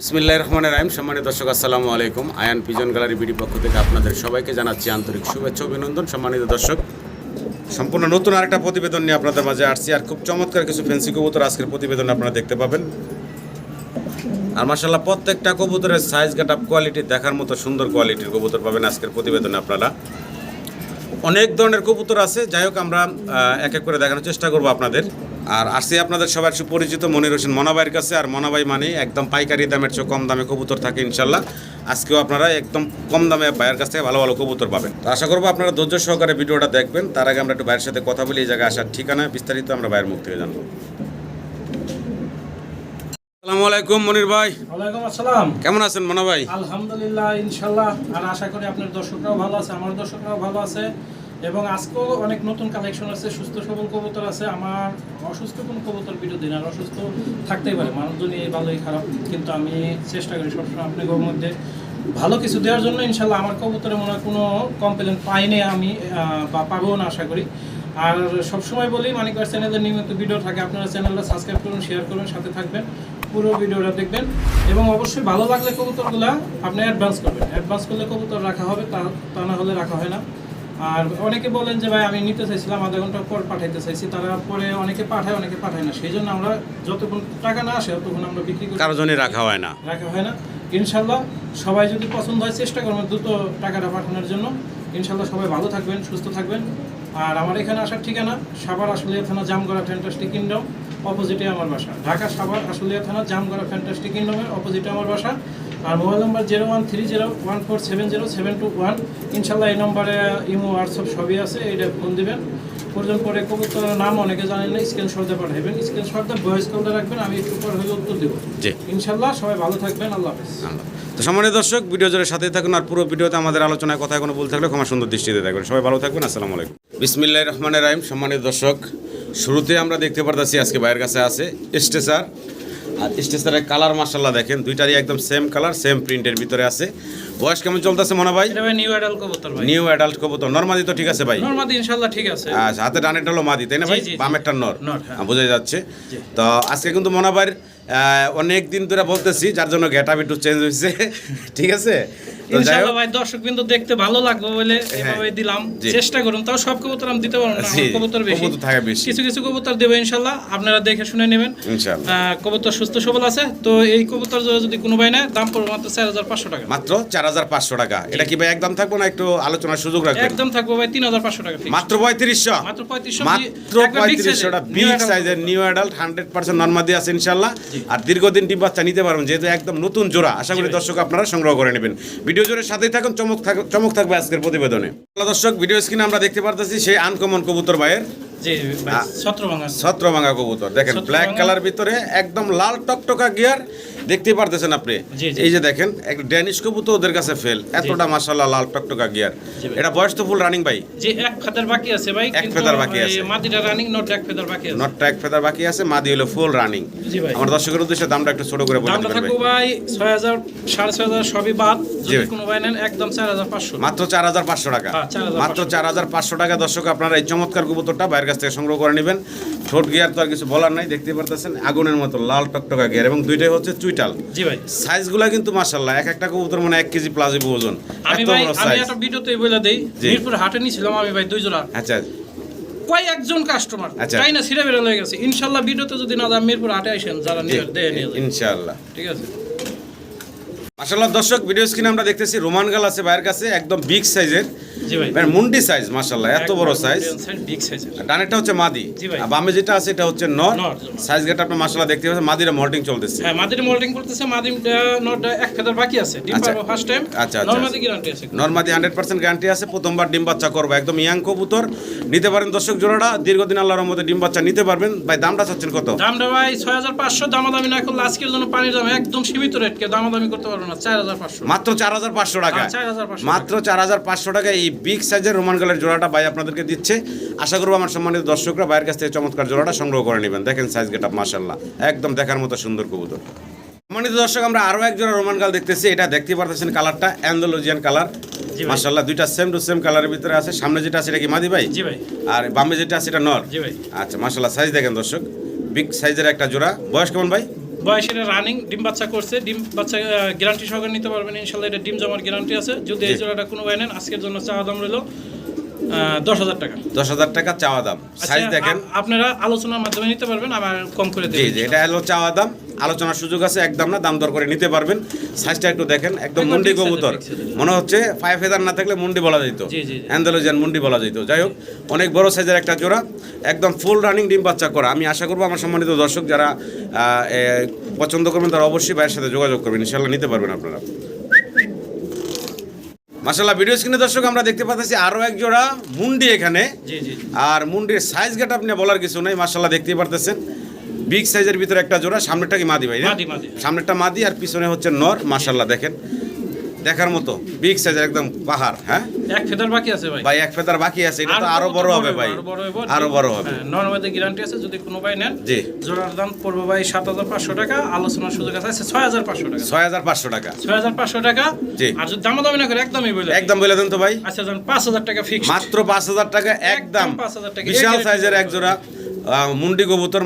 বিসমিল্লাহ রহমান রাহিম। সম্মানিত দর্শক, আসসালামু আলাইকুম। আয়ান পিজন গ্যালারি বিডি পক্ষ থেকে আপনাদের সবাইকে জানাচ্ছি আন্তরিক শুভেচ্ছা অভিনন্দন। সম্মানিত দর্শক, সম্পূর্ণ নতুন আরেকটা প্রতিবেদন নিয়ে আপনাদের মাঝে আসছি। আর খুব চমৎকার কিছু ফেন্সি কবুতর আজকের প্রতিবেদন আপনারা দেখতে পাবেন। আর মাসাল্লাহ প্রত্যেকটা কবুতরের সাইজ গাট আপ কোয়ালিটি দেখার মতো সুন্দর কোয়ালিটির কবুতর পাবেন আজকের প্রতিবেদনে আপনারা। অনেক ধরনের কবুতর আছে। যাই হোক, আমরা এক এক করে দেখানোর চেষ্টা করব আপনাদের। আর আসছি আপনাদের সবার সুপরিচিত মনির হোসেন মনাবাইয়ের কাছে। আর মনাবাই মানে একদম পাইকারি দামের চেয়ে কম দামে কবুতর থাকে, ইনশাল্লাহ। আজকেও আপনারা একদম কম দামে ভাইয়ের কাছ থেকে ভালো ভালো কবুতর পাবেন। তো আশা করব আপনারা ধৈর্য সহকারে ভিডিওটা দেখবেন। তার আগে আমরা একটু ভাইয়ের সাথে কথা বলি, এই জায়গায় আসার ঠিকানা, বিস্তারিত আমরা ভাইয়ের মুখ থেকে জানব। আসসালামু আলাইকুম মনির ভাই। ওয়ালাইকুম আসসালাম। কেমন আছেন মনা ভাই? আলহামদুলিল্লাহ আর আশা করি আপনার দর্শকরাও ভালো আছে আমার দর্শকরাও ভালো আছে। এবং আজকেও অনেক নতুন কালেকশন আছে সুস্থ সবল কবুতর আছে। আমার অসুস্থ কোনো কবুতর অসুস্থ থাকতেই পারে মানুষজনই ভালোই খারাপ কিন্তু আমি চেষ্টা করি সবসময় আপনাদের মধ্যে ভালো কিছু দেওয়ার জন্য ইনশাল্লাহ আমার কবুতরে মনে হয় কোনো কমপ্লেন পাইনি আমি বা পাবো না আশা করি। আর সবসময় বলি মানিকবার চ্যানেলের নিয়মিত ভিডিও থাকে আপনারা চ্যানেলটা সাবস্ক্রাইব করুন শেয়ার করুন সাথে থাকবেন। পুরো ভিডিওটা দেখবেন এবং অবশ্যই ভালো লাগলে কবুতরগুলো আপনি অ্যাডভান্স করবেন। অ্যাডভান্স করলে কবুতর রাখা হবে তা তা না হলে রাখা হয় না। আর অনেকে বলেন যে ভাই আমি নিতে চাইছিলাম আধা ঘণ্টা পর পাঠাইতে চাইছি। তারা পরে অনেকে পাঠায় অনেকে পাঠায় না। সেই জন্য আমরা যতক্ষণ টাকা না আসে ততক্ষণ আমরা বিক্রি করি। কারও জন্য রাখা হয় না। রাখা হয় না। ইনশাল্লাহ সবাই যদি পছন্দ হয় চেষ্টা করবেন দ্রুত টাকাটা পাঠানোর জন্য। ইনশাল্লাহ সবাই ভালো থাকবেন সুস্থ থাকবেন। আর আমার এখানে আসার ঠিকানা সাভার আশুলিয়া থানা জামগড়া ফ্যান্টাস্টিক কিংডম অপোজিটে আমার বাসা। ঢাকা সাভার আশুলিয়া থানা জামগড়া ফ্যান্টাস্টিক কিংডমের অপোজিটে আমার বাসা। আর mobile number zero one three zero one four seven zero seven two one. ইনশাল্লাহ এই নম্বরে ইমো হোয়াটসঅ্যাপ সবই আছে এইটা ফোন দিবেন। প্রয়োজন পরে কবুতরের নাম অনেকে জানেন না স্ক্রিনশটে পাঠাবেন। স্ক্রিনশটটা ভয়েস কলটা রাখবেন আমি একটু পর হলে উত্তর দেবো। জি। ইনশাল্লাহ সবাই ভালো থাকবেন আল্লাহ হাফেজ। তো সম্মানিত দর্শক ভিডিও জোরে সাথেই থাকুন আর পুরো ভিডিওতে আমাদের আলোচনায় কথা কোনো ভুল থাকলে ক্ষমা সুন্দর দৃষ্টিতে দেখবেন। সবাই ভালো থাকবেন আসসালামু আলাইকুম। বিসমিল্লাহ রহমানের রাহিম সম্মানিত দর্শক শুরুতে আমরা দেখতে পারতেছি আজকে ভাইয়ের কাছে আছে স্টেসার আর স্টেসারের কালার মার্শাল্লাহ দেখেন দুইটারই একদম সেম কালার সেম প্রিন্টের ভিতরে আছে। বয়স কেমন চলতেছে মনে ভাই? নিউ অ্যাডাল কবুতর ভাই। নিউ অ্যাডাল্ট কবুতর। নর্মাদি তো ঠিক আছে ভাই? নরমাদি ইনশাল্লাহ ঠিক আছে। আচ্ছা হাতে ডানেরটা হলো মাদি তাই না ভাই। বামেরটা নর। হ্যাঁ। বোঝা যাচ্ছে। তো আজকে কিন্তু মনাবার অনেক দিন ধরে বলতেছি যার জন্য গেট একটু চেঞ্জ হয়েছে। ঠিক আছে? হ্যাঁ। ভাই দর্শক বিন্দু দেখতে ভালো লাগবে বলে এভাবে দিলাম। চেষ্টা করুন তাও সব কবুতর আমি দিতে পারব না কবুতর বেশি। কবুতর থাকে বেশি। কিছু কিছু কবুতর দেবো ইনশাল্লাহ আপনারা দেখে শুনে নেবেন। ইনশাআল্লাহ। কবুতর সুস্থ সবল আছে তো এই কবুতর যদি কোনো ভাই নেয় দাম পড়বে মাত্র চার হাজার পাঁচশো টাকা। মাত্র চার হাজার পাঁচশো টাকা। এটা কি ভাই একদম থাকব না একটু আলোচনার সুযোগ রাখবেন? একদম থাকব ভাই তিন হাজার পাঁচশো টাকা fix। মাত্র পঁয়ত্রিশশো। মাত্র পঁয়ত্রিশশো মাত্র পঁয়ত্রিশশো টাকা বিগ সাইজের নিউ অ্যাডাল্ট হান্ড্রেড পার্সেন্ট নর্মাদি আছে ইনশাল্লাহ আর দীর্ঘদিন ডিম বাচ্চা নিতে পারবেন যেহেতু একদম নতুন জোড়া আশা করি দর্শক আপনারা সংগ্রহ করে নেবেন। ভিডিও জোরের সাথেই থাকুন, চমক চমক থাকবে আজকের প্রতিবেদনে। দর্শক, ভিডিও স্ক্রিনে আমরা দেখতে পারতেছি সেই আনকমন কবুতর ভাইয়ের ছত্রভাঙ্গা কবুতর। দেখেন ব্ল্যাক কালার ভিতরে একদম লাল টকটকা গিয়ার দেখতেই পারতেছেন আপনি। এই যে দেখেন এক ড্যানিশ কবুতর ওদের কাছে ফেল এতটা মাশাআল্লাহ লাল টকটকা গিয়ার এটা বয়স তো ফুল রানিং ভাই। এক ফেদার বাকি আছে ভাই এক ফেদার বাকি আছে। মাটিটা রানিং নট এক ফেদার বাকি আছে। এক ফেদার বাকি আছে মাদি হলো ফুল রানিং জি ভাই। আমার দর্শকের উদ্দেশ্যে দামটা একটু ছোট করে বলে দিবেন থাকব ভাই। ভাই ছয় হাজার সাড়ে ছয় হাজার সবই বাদ। যদি কোনো ভাই নেন একদম চার হাজার পাঁচশো। মাত্র চার হাজার পাঁচশো টাকা। হ্যাঁ, 4,500 মাত্র চার হাজার পাঁচশো টাকা দর্শক আপনারা এই চমৎকার কবুতরটা বাইরের কাছ থেকে সংগ্রহ করে নেবেন। ঠোঁট গিয়ার তো আর কিছু বলার নাই দেখতে পারতেছেন আগুনের মতো লাল টকটকা গিয়ার এবং দুইটাই হচ্ছে চুইটাল। জি ভাই। সাইজগুলা কিন্তু মাশাল্লাহ এক একটা কবুতর মানে এক কেজি প্লাস ওজন। আমি ভাই আমি একটা ভিডিওতে বলে দেই মিরপুর হাটে নিয়েছিলাম আমি ভাই দুই জোড়া। আচ্ছা। কয় একজন কাস্টমার আচ্ছা। তাই না সিরে বেরো হয়ে গেছে। ইনশাল্লাহ ভিডিওতে যদি না যান মিরপুর হাটে আসেন যারা নিয়ে দেয় নিয়ে ইনশাআল্লাহ। ঠিক আছে। মাশাল্লাহ দর্শক ভিডিও স্ক্রিনে আমরা দেখতেছি রোমান গাল আছে বাইরের কাছে একদম বিগ সাইজের মানে মুন্ডি সাইজ মাশাল্লাহ এত বড় সাইজ ডানেরটা হচ্ছে মাদি। আর বামে যেটা আছে এটা হচ্ছে নর নর। সাইজ গেট আপনি মাশাল্লাহ দেখতে পাচ্ছেন মাদিরা মল্টিং চলতেছে। হ্যাঁ মাদির মাদির নট এক ফেদার বাকি আছে। ডিম আচ্ছা। ফার্স্ট টাইম আচ্ছা, আচ্ছা, নরমাদি গ্যারান্টি আছে। নর্মাদি হান্ড্রেড পার্সেন্ট গ্যারান্টি আছে প্রথমবার ডিম বাচ্চা করব। একদম ইয়াং কবুতর। নিতে পারেন দর্শক জোড়াটা। দীর্ঘদিন আল্লাহর মধ্যে ডিম বাচ্চা নিতে পারবেন। ভাই দামটা চাচ্ছেন কত? দামটা ভাই ছয় হাজার পাঁচশো দামাদামি না করলে আজকের জন্য পানির দাম একদম সীমিত রেট কে দামাদামি করতে পারব না। চার হাজার পাঁচশো। মাত্র চার হাজার পাঁচশো টাকা। হ্যাঁ, 4,500 মাত্র চার হাজার পাঁচশো টাকা এই বিগ সাইজের রোমান গালের জোড়াটা ভাই আপনাদেরকে দিচ্ছে। আশা করব আমার সম্মানিত দর্শকরা বাইরের কাছ থেকে চমৎকার জোড়াটা সংগ্রহ করে নেবেন। দেখেন সাইজ গেট আপ মাসাল্লাহ একদম দেখার মতো সুন্দর কবুতর। সম্মানিত দর্শক আমরা আরও এক জোড়া রোমান গাল দেখতেছি। এটা দেখতে পারতেছেন কালারটা অ্যান্ডোলজিয়ান কালার। মাসাল্লাহ দুইটা সেম টু সেম কালারের ভিতরে আছে। সামনে যেটা আছে এটা কি মাদি ভাই? জি ভাই। আর বামে যেটা আছে এটা নর? জি ভাই। আচ্ছা মাসাল্লাহ সাইজ দেখেন দর্শক। বিগ সাইজের একটা জোড়া। বয়স কেমন ভাই? বয়স এটা রানিং ডিম বাচ্চা করছে ডিম বাচ্চা গ্যারান্টি সহকারে নিতে পারবেন ইনশাল্লাহ এটা ডিম জমার গ্যারান্টি আছে। যদি এই জোড়াটা কোনো বাই নেন আজকের জন্য চাওয়া দাম রইল দশ হাজার টাকা। দশ হাজার টাকা চাওয়া দাম। সাইজ আচ্ছা, দেখেন। আপনারা আলোচনার মাধ্যমে নিতে পারবেন কম করে জি জি এটা হলো চাওয়া দাম। আলোচনার সুযোগ আছে একদম না দাম দর করে নিতে পারবেন। সাইজটা একটু দেখেন একদম মুন্ডি কবুতর। মনে হচ্ছে ফাইভ না থাকলে মুন্ডি বলা যেত। অ্যান্ডালোজিয়ান মুন্ডি বলা যেত যাই হোক অনেক বড় সাইজের একটা জোড়া একদম ফুল রানিং ডিম বাচ্চা করা। আমি আশা করব আমার সম্মানিত দর্শক যারা পছন্দ করবেন তারা অবশ্যই ভাইয়ের সাথে যোগাযোগ করবেন। ইনশাল্লাহ নিতে পারবেন আপনারা। মাসাল্লাহ ভিডিও স্ক্রিনে দর্শক আমরা দেখতে পাচ্ছি আরও এক জোড়া মুন্ডি এখানে। আর মুন্ডির সাইজ গেট আপনি বলার কিছু নাই মাসাল্লাহ দেখতেই পারতেছেন বিগ সাইজের ভিতরে একটা জোড়া সামনেরটা কি মাদি ভাই। সামনেরটা মাদি আর পিছনে হচ্ছে নর মাসাল্লাহ দেখেন দেখার মতো। বিগ সাইজের একদম পাহাড় হ্যাঁ? এক ফেদার বাকি আছে ভাই। ভাই এক ফেদার বাকি আছে এটা তো আরও বড় হবে ভাই। আরও বড় হবে আরও বড় গ্যারান্টি আছে যদি কোনো ভাই নেন জি। জোড়ার দাম পড়বে ভাই সাত হাজার পাঁচশো টাকা আলোচনার সুযোগ আছে আচ্ছা, ছয় হাজার পাঁচশো টাকা। ছয় হাজার পাঁচশো টাকা। ছয় হাজার পাঁচশো টাকা জি। আর যদি দাম দামি না করে একদমই বলে একদম বলে দেন তো ভাই। আচ্ছা পাঁচ হাজার টাকা ফিক্স মাত্র পাঁচ হাজার টাকা একদম একদম 5,000 টাকা। বিশাল সাইজের এক জোড়া। মুন্ডি কবুতর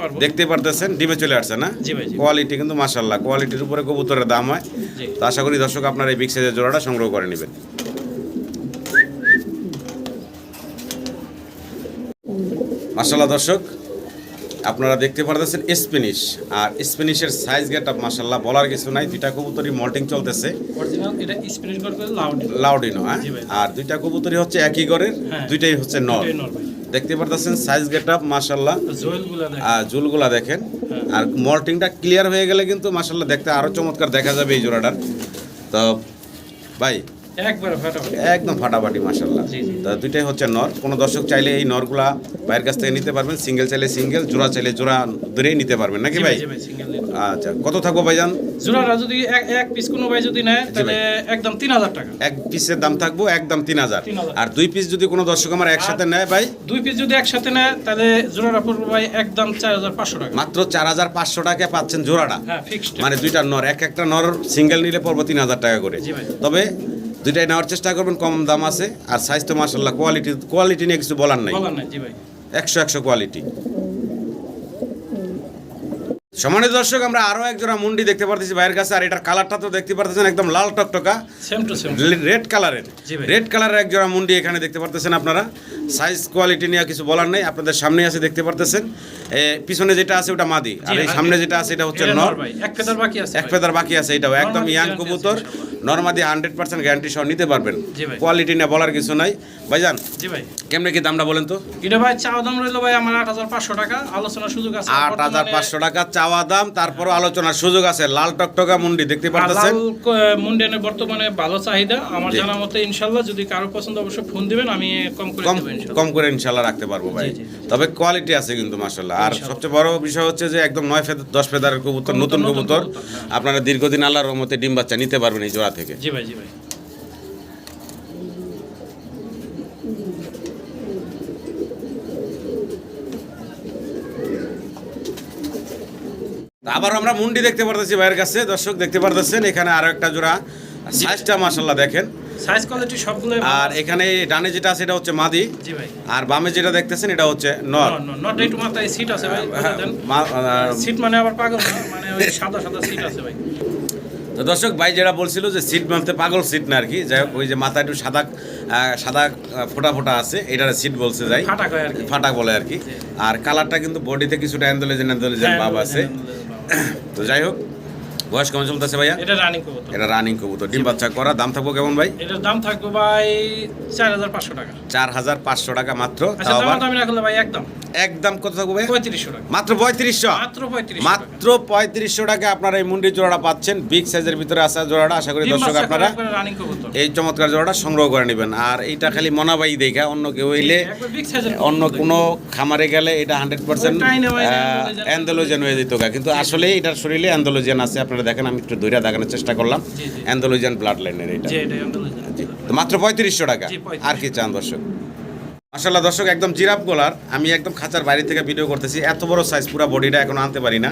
পারব। দেখতে পারতেছেন ডিমে চলে আসছে না। কোয়ালিটি কিন্তু মাসাল্লাহ কোয়ালিটির উপরে কবুতরের দাম হয়। তো আশা করি দর্শক আপনারা এই বিগ সাইজের জোড়াটা সংগ্রহ করে নেবেন। মাসাল্লাহ দর্শক আপনারা দেখতে পারতেছেন স্প্যানিশ আর স্প্যানিশের সাইজ গেট আপ মাসাল্লাহ বলার কিছু নাই। দুইটা কবুতরই মল্টিং চলতেছে। লাউডিনো হ্যাঁ? আর দুইটা কবুতরই হচ্ছে একই ঘরের হ্যাঁ। দুইটাই হচ্ছে নর। দেখতে পারতেছেন সাইজ গেট আপ মাসাল্লাহ জুলগুলা দেখেন। হ্যাঁ। আর মল্টিংটা ক্লিয়ার হয়ে গেলে কিন্তু মাসাল্লাহ দেখতে আরও চমৎকার দেখা যাবে এই জোড়াটার। তো ভাই একদম ফাটাফাটি মাসাল্লাহ। দুইটাই হচ্ছে নর। কোনো দর্শক চাইলে এই নরগুলা ভাইয়ের কাছ থেকে নিতে পারবেন সিঙ্গেল চাইলে সিঙ্গেল জোড়া চাইলে জোড়া ধরেই নিতে পারবেন নাকি ভাই? আচ্ছা কত থাকব ভাইজান? জোড়াটা যদি এক এক পিস কোনো ভাই যদি নেয় তাহলে একদম তিন হাজার টাকা। এক পিসের দাম থাকব একদম তিন হাজার। আর দুই পিস যদি কোনো দর্শক আমার একসাথে নেয় ভাই? দুই পিস যদি একসাথে নেয় তাহলে জোড়াটা পড়বে ভাই একদম চার হাজার পাঁচশো টাকা। মাত্র চার হাজার পাঁচশো টাকা পাচ্ছেন জোড়াটা। হ্যাঁ মানে দুইটা নর এক একটা নর সিঙ্গেল নিলে পড়ব তিন হাজার টাকা করে। তবে দুইটাই নেওয়ার চেষ্টা করবেন কম দাম আছে। আর সাইজ তো মাসাল্লাহ কোয়ালিটি কোয়ালিটি নিয়ে কিছু বলার নাই। একশো একশো কোয়ালিটি সমানের দর্শক আমরা আরও একজোড়া মুন্ডি দেখতে পারতেছি বাইরের কাছে আর এটার কালারটা তো দেখতে পারতেছেন একদম লাল টকটকা। সেম টু সেম রেড কালারের রেড কালারের একজোড়া মুন্ডি এখানে দেখতে পারতেছেন আপনারা। সাইজ কোয়ালিটি নিয়ে কিছু বলার নেই। আপনাদের সামনে আছে দেখতে পারতেছেন। পিছনে যেটা আছে ওটা মাদি। আর এই সামনে যেটা আছে এটা হচ্ছে নর। এক ফেদার বাকি আছে এক ফেদার বাকি আছে এটাও। একদম ইয়াং কবুতর। নর্মাদি হান্ড্রেড পার্সেন্ট গ্যারান্টি সহ নিতে পারবেন। কোয়ালিটি নিয়ে বলার কিছু নাই। ভাইজান জি ভাই। কেমনে কি দামটা বলেন তো? এটা ভাই চাওয়া দাম রইল ভাই আমার আট হাজার পাঁচশো টাকা। আলোচনার সুযোগ আছে। আট হাজার পাঁচশো টাকা চাওয়া দাম তারপরও আলোচনার সুযোগ আছে। লাল টকটকা মুন্ডি দেখতে পারতেছেন? মুন্ডেনের বর্তমানে ভালো চাহিদা। আমার জানা মতে ইনশাল্লাহ যদি কারও পছন্দ অবশ্যই ফোন দিবেন আমি কম করে কম দেবো ইনশাল্লাহ কম করে ইনশাল্লাহ রাখতে পারব ভাই। তবে কোয়ালিটি আছে কিন্তু মাসাল্লাহ আর সবচেয়ে বড় বিষয় হচ্ছে যে একদম নয় ফেদার দশ ফেদারের কবুতর নতুন কবুতর। হ্যাঁ। আপনারা দীর্ঘদিন আল্লাহর রহমতে ডিম বাচ্চা নিতে পারবেন এই জোড়া থেকে। জি ভাই জি ভাই। আবার আমরা মুন্ডি দেখতে পারতেছি ভাইয়ের কাছে। দর্শক দেখতে পারতেছেন এখানে আরও একটা জোড়া। সাইজটা মাসাল্লাহ দেখেন। সাইজ কোয়ালিটি সবগুলো আর এখানে ডানে যেটা আছে এটা হচ্ছে মাদি। জি ভাই। আর বামে যেটা দেখতেছেন এটা হচ্ছে নর। নট একটু মাথায় সিট আছে ভাই সিট মানে আবার পাগল মানে ওই সাদা সাদা সিট আছে ভাই। তো দর্শক ভাই যেটা বলছিল যে সিট বলতে পাগল সিট না আর কি যাই হোক ওই যে মাথায় একটু সাদা সাদা ফোটা ফোঁটা আছে এটা সিট বলছে যাই। ফাটাক বলে আর কি। আর কালারটা কিন্তু বডিতে কিছুটা অ্যান্ডোলেজেন অ্যান্ডোলেজেন হ্যাঁ, ভাব আছে। তো যাই হোক বয়স কেমন চলতেছে ভাইয়া? এটা রানিং কবুতর। এটা রানিং কবুতর। ডিম বাচ্চা করা দাম থাকব কেমন ভাই? এটার দাম থাকবে ভাই চার হাজার পাঁচশো টাকা। চার হাজার পাঁচশো টাকা মাত্র। আচ্ছা তাও দাম আবার দামি না ভাই একদম। একদম কত থাকব ভাই পঁয়ত্রিশশো টাকা। মাত্র পঁয়ত্রিশশো? মাত্র পঁয়ত্রিশ মাত্র পঁয়ত্রিশশো টাকা আপনারা এই মুন্ডির জোড়াটা পাচ্ছেন। বিগ সাইজের ভিতরে আসা জোড়াটা আশা করি দর্শক আপনারা এই চমৎকার জোড়াটা সংগ্রহ করে নেবেন। আর এইটা খালি মনাবাই দেখা অন্য কেউ হইলে অন্য কোনো খামারে গেলে এটা হান্ড্রেড পার্সেন্ট। অ্যান্ডোলোজেন হয়ে যেত গা। কিন্তু আসলে এটার শরীরে অ্যান্ডোলোজেন আছে আপনারা দেখেন আমি একটু ধৈর্য দেখানোর চেষ্টা করলাম। জি। ব্লাড লাইনের এটা। তো মাত্র পঁয়ত্রিশশো টাকা। আর কি চান দর্শক? মাসাল্লাহ দর্শক একদম জিরাফ গোলার। আমি একদম খাঁচার বাইরে থেকে ভিডিও করতেছি। এত বড় সাইজ পুরো বডিটা এখন আনতে পারি না।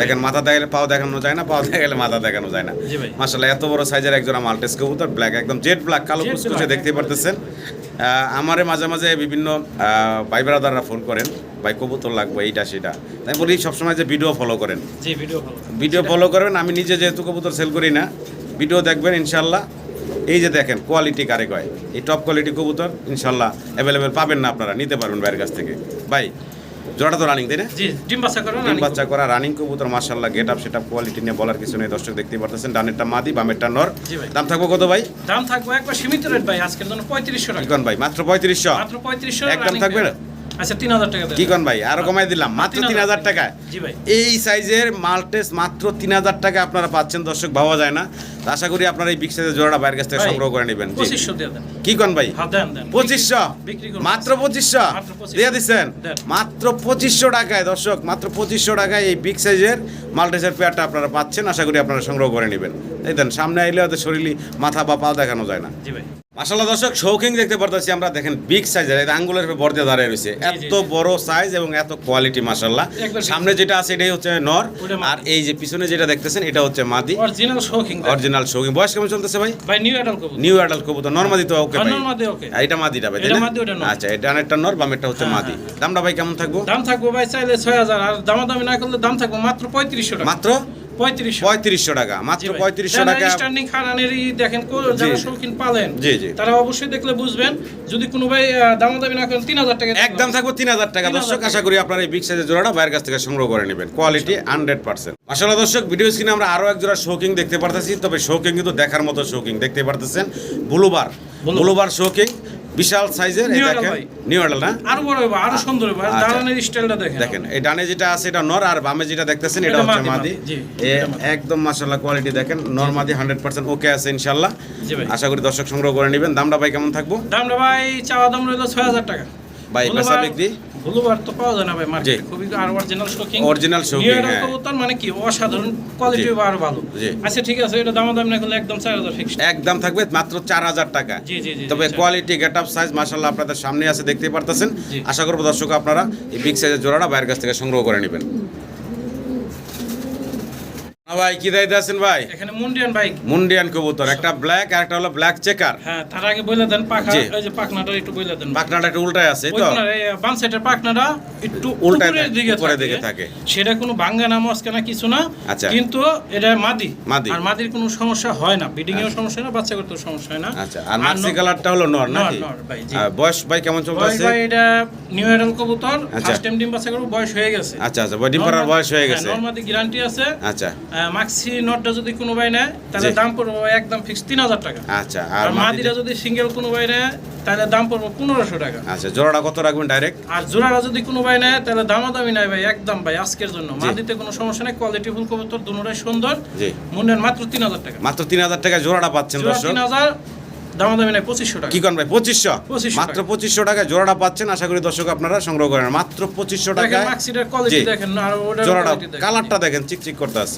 দেখেন মাথা দেখালে পাও দেখানো যায় না পাও দেখালে মাথা দেখানো যায় না। মাসাল্লাহ এত বড় সাইজের একজোড়া মাল্টেস কবুতর ব্ল্যাক একদম জেড ব্ল্যাক কালো কুচকুচে দেখতে পারতেছেন। আমারে মাঝে মাঝে বিভিন্ন ভাই ব্রাদাররা ফোন করেন। ভাই কবুতর লাগবে এইটা সেটা। তাই বলি সবসময় যে ভিডিও ফলো করেন। জি ভিডিও ফলো করবেন আমি নিজে যেহেতু কবুতর সেল করি না ভিডিও দেখবেন ইনশাল্লাহ। এই যে দেখেন কোয়ালিটি কারে কয়? এই টপ কোয়ালিটি কবুতর ইনশাল্লাহ অ্যাভেলেবেল পাবেন না আপনারা নিতে পারবেন বাইরের কাছ থেকে। ভাই জোড়াটা তো রানিং তাই না? জি ডিম বাচ্চা করেন ডিম বাচ্চা করা রানিং কবুতর মাশাল্লাহ গেট আপ সেটা কোয়ালিটি নিয়ে বলার কিছু নেই দর্শক দেখতেই পারতেছেন ডানেরটা মাদি বামেরটা নর। দাম থাকব কত ভাই? দাম থাকবে একবার সীমিত রেট ভাই আজকের জন্য পঁয়ত্রিশশো টাকা। ভাই মাত্র পঁয়ত্রিশশো। মাত্র পঁয়ত্রিশশো একদম থাকবে? না? আচ্ছা তিন হাজার টাকা দেবেন কিকন ভাই? আরও কমাই দিলাম মাত্র তিন হাজার টাকায় জি ভাই। এই সাইজের মাল্টেস মাত্র তিন হাজার টাকা আপনারা পাচ্ছেন দর্শক ভাবা যায় না। আশা করি আপনারা এই বিগ সাইজের জোড়াটা বাইরের কাছ থেকে সংগ্রহ করে নেবেন। জি। পঁচিশশো কি কন ভাই? হ্যাঁ পঁচিশশো? মাত্র পঁচিশশো? মাত্র 2500 দিয়ে দিচ্ছেন? মাত্র পঁচিশশো টাকায় দর্শক মাত্র পঁচিশশো টাকায় এই বিগ সাইজের মাল্টেসের পেয়ারটা আপনারা পাচ্ছেন। আশা করি আপনারা সংগ্রহ করে নেবেন। এই দেন সামনে আইলে হয়তো শরীরই মাথা বা পা দেখানো যায় না। জি ভাই। মাসাল্লাহ দর্শক শৌখিন দেখতে পারতেছি আমরা। দেখেন বিগ সাইজের এই আঙ্গুলের উপর বর্দে দাঁড়িয়ে রয়েছে। এত বড় সাইজ এবং এত কোয়ালিটি মাসাল্লাহ সামনে যেটা আছে এটাই হচ্ছে নর। আর এই যে পিছনে যেটা দেখতেছেন এটা হচ্ছে মাদি। অরিজিনাল শৌখিন। অরিজিনাল শৌখিন। বয়স কেমন চলতেছে ভাই? ভাই নিউ অ্যাডাল কবুতর। নিউ অ্যাডাল্ট কবুতর। নর মাদি তো ওকে ভাই। নর মাদি ওকে এটা মাদিটা ভাই এটা? মাদি, ওটা নর। আচ্ছা এটা একটা নর বামেরটা হচ্ছে হ্যাঁ, মাদি। দামটা ভাই কেমন থাকব? দাম থাকব ভাই চাইলে ছয় হাজার। আর দামাদামি না করলে দাম থাকব মাত্র পঁয়ত্রিশশো টাকা। মাত্র? পঁয়ত্রিশশো। টাকা মাত্র পঁয়ত্রিশশো টাকা। স্ট্যান্ডিং খারানেরই দেখেন যারা শৌখিন পালেন জি, জি। তারা অবশ্যই দেখলে বুঝবেন যদি কোনো ভাই দামাদামি না করেন তিন হাজার টাকা একদম। থাকব তিন হাজার টাকা। 3000 দর্শক আশা করি আপনারা এই বিগ সাইজের জোড়াটা বাইরের কাছ থেকে সংগ্রহ করে নেবেন। কোয়ালিটি হান্ড্রেড পার্সেন্ট আসলে দর্শক ভিডিও স্ক্রিনে আমরা আরও এক জোড়া শোকিং দেখতে পারতেছি তবে শোকিং কিন্তু দেখার মতো শোকিং দেখতে পারতেছেন। ব্লুবার। ব্লুবার। শোকিং বিশাল সাইজের এই দেখেন। নিউ অ্যাডাল না? আরও বড় হবে আরও সুন্দর হবে। আর আচ্ছা। স্টাইলটা দেখেন। দেখেন এই ডানে যেটা আছে এটা নর আর বামে যেটা দেখতেছেন এটা হচ্ছে মাদি। একদম মাশাআল্লাহ কোয়ালিটি দেখেন নর মাদি হান্ড্রেড পার্সেন্ট ওকে আছে ভাই। আশা করি দর্শক সংগ্রহ করে নেবেন। দামটা ভাই কেমন থাকব? দামটা ভাই চাওয়া দাম রইল ছয় হাজার টাকা। ভাই বেচা বিক্রি ভুলুবার তো পাওয়া যায় না ভাই মার্কেটে খুবই আর অরিজিনাল শোকিং অরিজিনাল শোকিং হ্যাঁ। কবুতর মানে কি? অসাধারণ কোয়ালিটি বা আরও ভালো। আচ্ছা ঠিক আছে এটা দাম দাম না করলে একদম চার হাজার ফিক্সড একদম থাকবে মাত্র চার হাজার টাকা। জি জি জি তবে কোয়ালিটি গেট আপ সাইজ মাশাআল্লাহ আপনাদের সামনে আছে দেখতে পারতেছেন। আশা করব দর্শক আপনারা এই বিগ সাইজের জোড়াটা বাইরের কাছ থেকে সংগ্রহ করে নেবেন। ভাই কি দায়িত্ব আছেন ভাই? এখানে মুন্ডিয়ান বাইক মুন্ডিয়ান কবুতর একটা ব্ল্যাক আর একটা হলো ব্ল্যাক চেকার হ্যাঁ তার আগে বলে দেন পাখা জি। যে পাখনাটা একটু বলে দেন। পাকনাটা একটু উল্টায় আছে তো। বাম সাইডের পাখনাটা একটু উল্টায় দিকে উপরের দিকে থাকে। সেটা কোনো ভাঙ্গা না মস্কা না কিছু না। আচ্ছা। কিন্তু এটা মাদি। মাদি। আর মাদির কোনো সমস্যা হয় না। ব্রিডিং এও সমস্যা না বাচ্চা করতেও সমস্যা হয় না। আচ্ছা আর মাক্সি কালারটা হলো নর নাকি? নর, ভাই, বয়স ভাই কেমন চলতেছে? ভাই এটা নিউ এডাল কবুতর। আচ্ছা। ফার্স্ট টাইম ডিম বাচ্চা করব বয়স হয়ে গেছে। আচ্ছা আচ্ছা পাড়ার বয়স হয়ে গেছে। গ্যারান্টি আছে। আচ্ছা। মাক্সি নটটা যদি কোনো ভাই নেয় তাহলে দাম পড়ব একদম ফিক্স তিন হাজার টাকা। আচ্ছা আর মাদিটা যদি সিঙ্গেল কোনো ভাই নেয় তাহলে দাম পড়ব পনেরোশো টাকা। আচ্ছা জোড়াটা কত রাখবেন ডাইরেক্ট আর জোড়াটা যদি কোনো ভাই নেয় তাহলে দামাদামি নাই ভাই একদম ভাই আজকের জন্য। মাদিতে কোনো সমস্যা নেই কোয়ালিটি ফুল কবুতর দুটোটাই সুন্দর। মূল্যের মাত্র তিন হাজার টাকা। মাত্র তিন হাজার টাকা জোড়াটা পাচ্ছেন তিন হাজার দামাদামি নাই পঁচিশশো টাকা। কি করেন ভাই পঁচিশশো? মাত্র পঁচিশশো টাকা জোড়াটা পাচ্ছেন আশা করি দর্শক আপনারা সংগ্রহ করেন। মাত্র পঁচিশশো টাকায় মাক্সিটার কোয়ালিটি জি। দেখেন আর ওটার জোড়াটা কালারটা দেখেন। চিকচিক করতে আছে।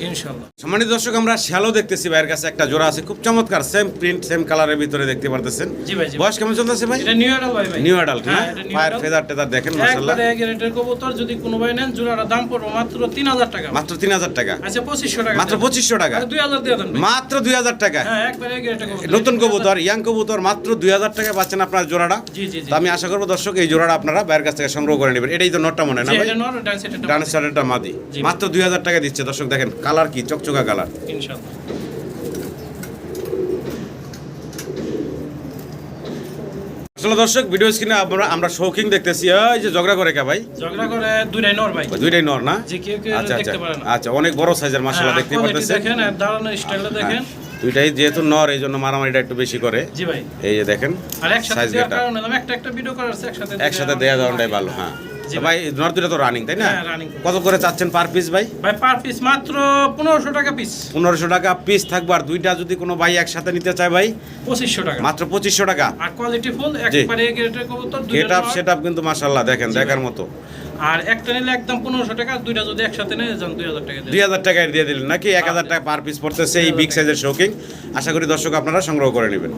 সম্মানিত দর্শক আমরা শ্যালো দেখতেছি ভাইয়ের কাছে একটা জোড়া আছে খুব চমৎকার সেম প্রিন্ট সেম কালারের ভিতরে দেখতে পারতেছেন। জি ভাই জি ভাই। বয়স কেমন চলতেছে ভাই? নিউ অ্যাডাল ভাই ভাই। নিউ অ্যাডাল্ট না? হ্যাঁ, এটা new পায়ের adult। ফেদার টেদার দেখেন মাসাল্লাহ একবারে কবুতর যদি কোনো ভাই নেন জোড়াটা দাম পড়বে মাত্র তিন হাজার টাকা। মাত্র তিন হাজার টাকা। আচ্ছা পঁচিশশো টাকা। মাত্র পঁচিশশো টাকা। দুই হাজার দিয়ে দেন মাত্র দুই হাজার টাকা। হ্যাঁ একবারে এক রেটের কবুতর। নতুন কবুতর ইয়াং কবুতর মাত্র দুই হাজার টাকা পাচ্ছেন আপনার জোড়াটা। তো আমি আশা করব দর্শক এই জোড়াটা আপনারা বাইরের কাছ থেকে সংগ্রহ করে নেবেন। এটাই তো নটটা মনে হয় না ডান সাইডেরটা মাদি। মাত্র দুই হাজার টাকা দিচ্ছে। দর্শক দেখেন কালার কি? চকচকা কালার। আসলে দর্শক ভিডিও স্ক্রিনে আমরা আমরা শৌখিন দেখতেছি। এই যে ঝগড়া করে কে ভাই? ঝগড়া করে দুইটাই নর ভাই। দুইটাই নর না? আচ্ছা আচ্ছা। আচ্ছা অনেক বড় সাইজের মাসাল্লাহ হ্যাঁ, দেখতে পারতেছেন দেখেন দাঁড়ানোর স্টাইলটা দেখেন। দুইটাই যেহেতু নর এই জন্য মারামারিটা একটু বেশি করে। জি ভাই। এই যে দেখেন সাইজ গেটা একটা একটা ভিডিও করার একসাথে একসাথে দেয়া দেওয়াটাই ভালো হ্যাঁ। ভাই নর দুটা তো রানিং তাই না? হ্যাঁ, কত করে চাচ্ছেন পার পিস ভাই? ভাই পার পিস মাত্র পনেরোশো টাকা পিস পনেরোশো টাকা পিস থাকবে আর দুইটা যদি কোনো ভাই একসাথে নিতে চায় ভাই পঁচিশশো টাকা। মাত্র পঁচিশশো টাকা। আর কোয়ালিটি ফুল একবারে গেট আপ। সেট আপ কিন্তু মাসাল্লাহ দেখেন দেখার মতো। আর একটা নিলে একদম পনেরোশো টাকা দুইটা যদি একসাথে নেয় যান দুই হাজার টাকা দুই হাজার টাকায় দিয়ে দিলেন নাকি? এক হাজার টাকা পার পিস পড়তেছে এই বিগ সাইজের শৌকিং আশা করি দর্শক আপনারা সংগ্রহ করে নেবেন।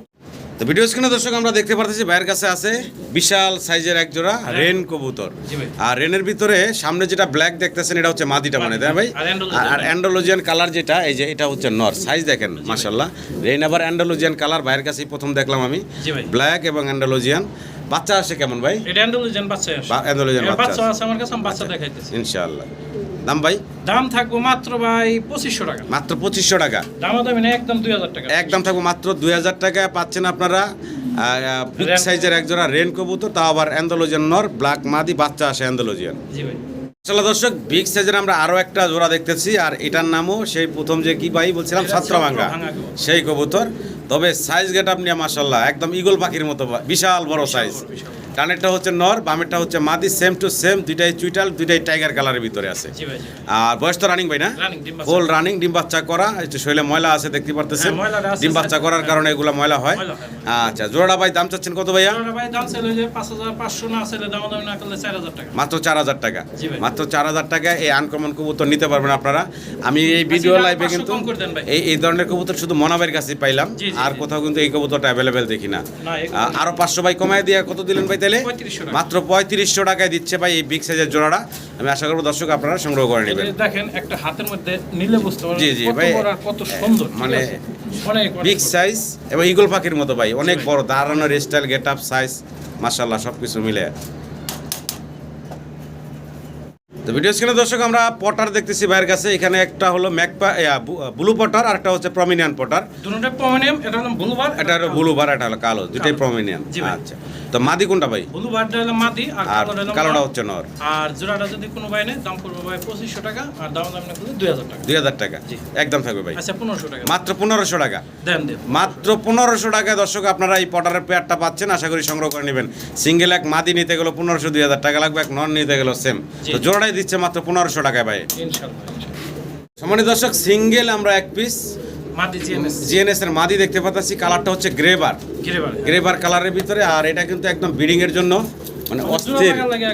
তো ভিডিও স্ক্রিনে দর্শক আমরা দেখতে পারতেছি ভাইয়ের কাছে আছে বিশাল সাইজের এক জোড়া রেন কবুতর। আর রেনের ভিতরে সামনে যেটা ব্ল্যাক দেখতেছেন এটা হচ্ছে মাদিটা মানে তাই ভাই? আর অ্যান্ডোলজিয়ান কালার যেটা এই যে এটা হচ্ছে নর সাইজ দেখেন মাশাল্লাহ রেন আবার অ্যান্ডোলজিয়ান কালার ভাইয়ের কাছেই প্রথম দেখলাম আমি। ব্ল্যাক এবং অ্যান্ডোলজিয়ান বাচ্চা আসে কেমন ভাই? এটা অ্যান্ডালুজেন বাচ্চা আসে। বাচ্চা আছে। আছে আমার কাছে বাচ্চা দেখাইতেছি। ইনশাআল্লাহ। দাম ভাই? দাম থাকব মাত্র ভাই পঁচিশশো টাকা। মাত্র পঁচিশশো টাকা। দাম দামি না একদম দুই হাজার টাকা। একদম থাকব মাত্র দুই হাজার টাকায় পাচ্ছেন আপনারা বিগ সাইজের এক জোড়া রেন কবুতর তাও আবার অ্যান্ডোলজিয়ান নর ব্ল্যাক মাদি বাচ্চা আসে অ্যান্ডোলজিয়ান জি ভাই। চলো দর্শক বিগ সাইজের আমরা আরও একটা জোড়া দেখতেছি আর এটার নামও সেই প্রথম যে কি ভাই বলছিলাম ছাত্রভাঙ্গা। ছাত্রভাঙ্গা সেই কবুতর। তবে সাইজ গেট আপনি মাসাল্লাহ একদম ইগল পাখির মতো বিশাল বড় সাইজ ডানেরটা হচ্ছে নর বামেরটা হচ্ছে মাদি সেম টু সেম দুইটাই চুইটাল দুইটাই টাইগার কালারের ভিতরে আছে। আর বয়স তো রানিং ভাই না? ফুল রানিং ডিম বাচ্চা করা একটু শরীরে ময়লা আছে দেখতে পারতেছেন? হ্যাঁ, ডিম বাচ্চা করার কারণে এগুলা ময়লা হয়। আচ্ছা জোড়াটা ভাই দাম চাচ্ছেন কত ভাইয়া? মাত্র চার হাজার টাকা। মাত্র চার হাজার টাকা এই আনকমন কবুতর নিতে পারবেন আপনারা। আমি এই ভিডিও এটা লাইভে কিন্তু। এই এই ধরনের কবুতর শুধু মনাবের কাছে পাইলাম। আর কোথাও কিন্তু এই কবুতরটা অ্যাভেলেবেল দেখি না। না, এই আ- আরও পাঁচশো ভাই কমায় দিয়ে কত দিলেন ভাই তাহলে? মাত্র পঁয়ত্রিশশো টাকায় দিচ্ছে ভাই এই বিগ সাইজের জোড়াটা। আমি আশা করব দর্শক আপনারা সংগ্রহ করে নেবেন। দেখেন একটা হাতের মধ্যে নিলে বুঝতে পারবেন জি, জি, ভাই। কত সুন্দর। মানে বিগ সাইজ এবং ইগল পাখির মতো ভাই অনেক বড় দাঁড়ানোর স্টাইল গেট আপ সাইজ মাসাল্লাহ সব কিছু মিলে। তো ভিডিও স্ক্রিনে দর্শক আমরা পটার দেখতেছি ভাইয়ের কাছে। এখানে একটা হলো ম্যাকপা ব্লু পটার আর একটা হচ্ছে প্রমিনিয়ান পটার। দুটোটা প্রমিনিয়াম এটা হলো ব্লুবার এটা হলো ব্লু বার এটা হলো কালো দুটোই প্রমিনিয়াম। আচ্ছা। তো মাদি কোনটা ভাই? ব্লুবারটা হলো মাদি আর কালোটা। হচ্ছে নর। আর জোড়াটা যদি কোনো ভাই নেয় দাম পড়বে ভাই পঁচিশশো টাকা আর দাম দাম না করলে দুই হাজার টাকা। দুই হাজার টাকা। একদম থাকবে ভাই। আচ্ছা পনেরোশো টাকা। মাত্র পনেরোশো টাকা। দেন দেন। মাত্র পনেরোশো টাকা দর্শক আপনারা এই পটারের পেয়ারটা পাচ্ছেন আশা করি সংগ্রহ করে নেবেন। সিঙ্গেল এক মাদি নিতে গেলে পনেরোশো দুই হাজার টাকা লাগবে এক নন নিতে গেলেও সেম। তো জোড়াই দিচ্ছে মাত্র পনেরোশো টাকায় ভাই। ইনশাল্লাহ। সম্মানিত দর্শক সিঙ্গেল আমরা এক পিস জিএনএস এর মাদি দেখতে পাচ্ছি কালারটা হচ্ছে গ্রেবার গ্রেবার কালারের ভিতরে আর এটা কিন্তু একদম ব্রিডিং এর জন্য মানে অস্থির। লাগে